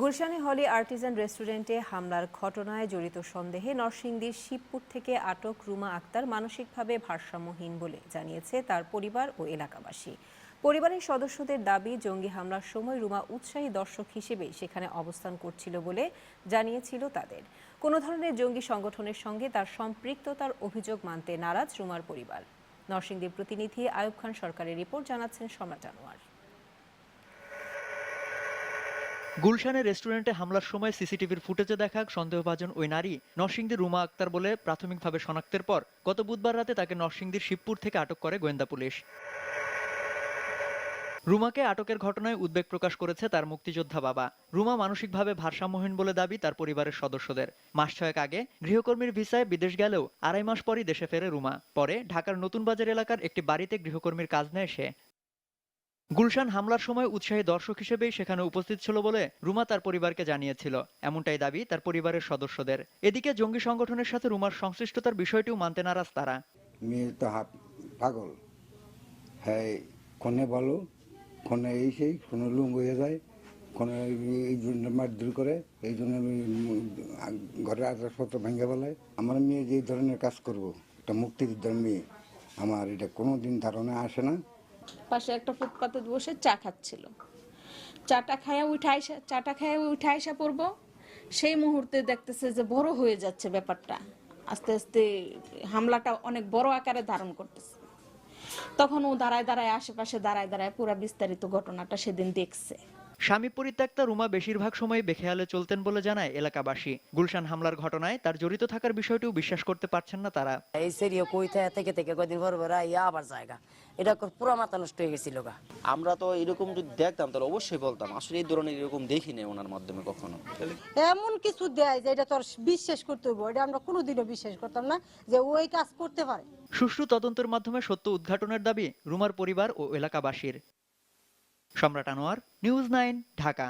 গুলশানে Holey Artisan রেস্টুরেন্টে হামলার ঘটনায় জড়িত সন্দেহে নরসিংদীর শিবপুর থেকে আটক রুমা আক্তার মানসিকভাবে ভারসাম্যহীন বলে জানিয়েছে তার পরিবার ও এলাকাবাসী। পরিবারের সদস্যদের দাবি, জঙ্গি হামলার সময় রুমা উৎসাহী দর্শক হিসেবে সেখানে অবস্থান করছিল বলে জানিয়েছিল তাদের। কোনো ধরনের জঙ্গি সংগঠনের সঙ্গে তার সম্পৃক্ততার অভিযোগ মানতে নারাজ রুমার পরিবার। নরসিংদীর প্রতিনিধি আয়ুব খান সরকারের রিপোর্ট জানাচ্ছেন সম্রাট আনোয়ার। গুলশানের রেস্টুরেন্টে হামলার সময় সিসিটিভির ফুটেজে দেখা সন্দেহভাজন ওই নারী নরসিংদীর রুমা আক্তার বলে প্রাথমিকভাবে শনাক্তের পর গত বুধবার রাতে তাকে নরসিংদীর শিবপুর থেকে আটক করে গোয়েন্দা পুলিশ। রুমাকে আটকের ঘটনায় উদ্বেগ প্রকাশ করেছে তার মুক্তিযোদ্ধা বাবা। রুমা মানসিকভাবে ভারসাম্যহীন বলে দাবি তার পরিবারের সদস্যদের। মাস ছয়েক আগে গৃহকর্মীর ভিসায় বিদেশ গেলেও আড়াই মাস পরই দেশে ফেরে রুমা। পরে ঢাকার নতুন বাজার এলাকার একটি বাড়িতে গৃহকর্মীর কাজ নেয় সে। গুলশান হামলার সময় উৎসাহী দর্শক হিসেবেই সেখানে উপস্থিত ছিল বলে রুমা তার পরিবারকে জানিয়েছিল। এমনটাই দাবি তার পরিবারের সদস্যদের। এদিকে জঙ্গি সংগঠনের সাথে রুমার সংশ্লিষ্টতার বিষয়টিও মানতে নারাজ তারা। মেয়ে তো হাত পাগল। হ্যাঁ কোনে বলো কোনে এই সেই, কোনো লুঙ্গ হয়ে যায়, কোনো এই জন্য মারধর করে, এই জন্য ঘরে আসবাবপত্র ভেঙে ফেলায় আমার মেয়ে যে ধরনের কাজ করব, একটা মুক্তিযোদ্ধার মেয়ে, আমার এটা কোনো দিন ধারণা আসে না। পাশে একটা ফুটপাতে বসে চা খাচ্ছিল। চাটা খায়া উঠাই চাটা খায়া উঠে পড়ব, সেই মুহূর্তে দেখতেছে যে বড় হয়ে যাচ্ছে ব্যাপারটা। আস্তে আস্তে হামলাটা অনেক বড় আকারে ধারণ করতেছে। তখন ও দাঁড়ায় দাঁড়ায়, আশেপাশে দাঁড়ায় দাঁড়ায় পুরো বিস্তারিত ঘটনাটা সেদিন দেখছে। স্বামী পরিত্যক্তা রুমা বেশিরভাগ সময় বেখেয়ালে চলতেন বলে জানায় এলাকাবাসী। গুলশান হামলার ঘটনায় তার জড়িত থাকার বিষয়টিও বিশ্বাস করতে পারছেন না তারা। এই সেরিও কই থেকে থেকে কদিন পর ইয়া আবার জায়গা। এটা কর- পুরো মাথা নষ্ট হয়ে গেছিল গা। আমরা তো এরকম যদি দেখতাম তাহলে অবশ্যই বলতাম। আসলে এই ধরনের এরকম দেখিনি ওনার মাধ্যমে কখনো। এমন কিছু দেয় যে এটা তোর বিশ্বাস করতে হইব। এটা আমরা কোনোদিনও বিশ্বাস করতাম না যে ওই কাজ করতে পারে। সুষ্ঠু তদন্তের মাধ্যমে সত্য উদ্ঘাটনের দাবি রুমার পরিবার ও এলাকাবাসীর। সম্রাট আনোয়ার নিউজ নাইন ঢাকা।